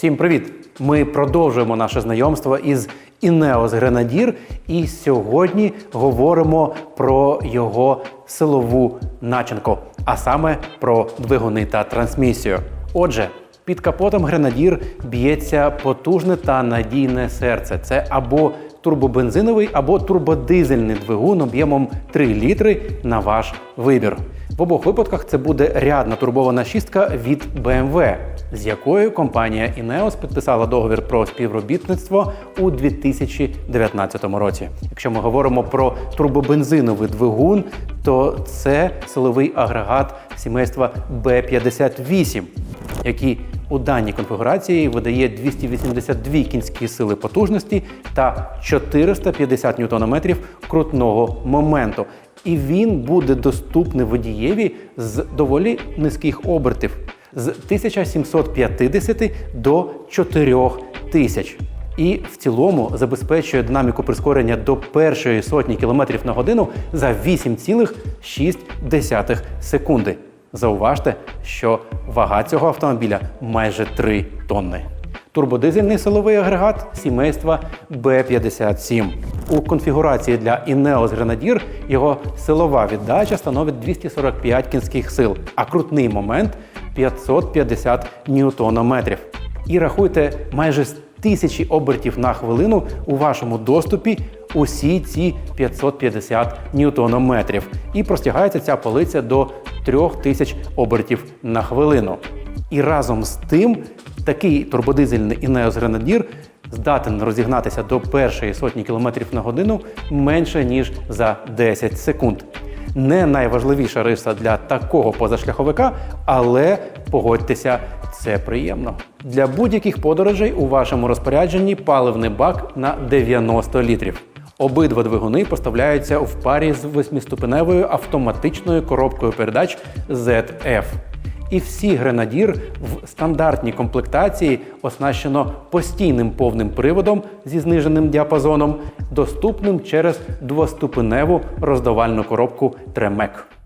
Всім привіт! Ми продовжуємо наше знайомство із Інеос Гренадір, і сьогодні говоримо про його силову начинку, а саме про двигуни та трансмісію. Отже, під капотом Гренадір б'ється потужне та надійне серце. Це або турбобензиновий, або турбодизельний двигун об'ємом 3 літри на ваш вибір. В обох випадках це буде рядна турбована шістка від BMW, з якою компанія Ineos підписала договір про співробітництво у 2019 році. Якщо ми говоримо про турбобензиновий двигун, то це силовий агрегат сімейства B58, який у даній конфігурації видає 282 кінські сили потужності та 450 ньютонометрів крутного моменту. І він буде доступний водієві з доволі низьких обертів з 1750 до 4000. І в цілому забезпечує динаміку прискорення до першої сотні кілометрів на годину за 8,6 секунди. Зауважте, що вага цього автомобіля майже 3 тонни. Турбодизельний силовий агрегат сімейства B57. У конфігурації для Ineos Grenadier його силова віддача становить 245 кінських сил, а крутний момент 550 ньютонометрів. І рахуйте майже тисячі обертів на хвилину у вашому доступі усі ці 550 ньютонометрів. І простягається ця полиця до 3000 обертів на хвилину. І разом з тим такий турбодизельний Ineos Grenadier здатен розігнатися до першої сотні кілометрів на годину менше ніж за 10 секунд. Не найважливіша риса для такого позашляховика, але погодьтеся, це приємно. Для будь-яких подорожей у вашому розпорядженні паливний бак на 90 літрів. Обидва двигуни поставляються в парі з восьмиступеневою автоматичною коробкою передач ZF. І всі гренадір в стандартній комплектації оснащено постійним повним приводом зі зниженим діапазоном, доступним через двоступеневу роздавальну коробку Tremec.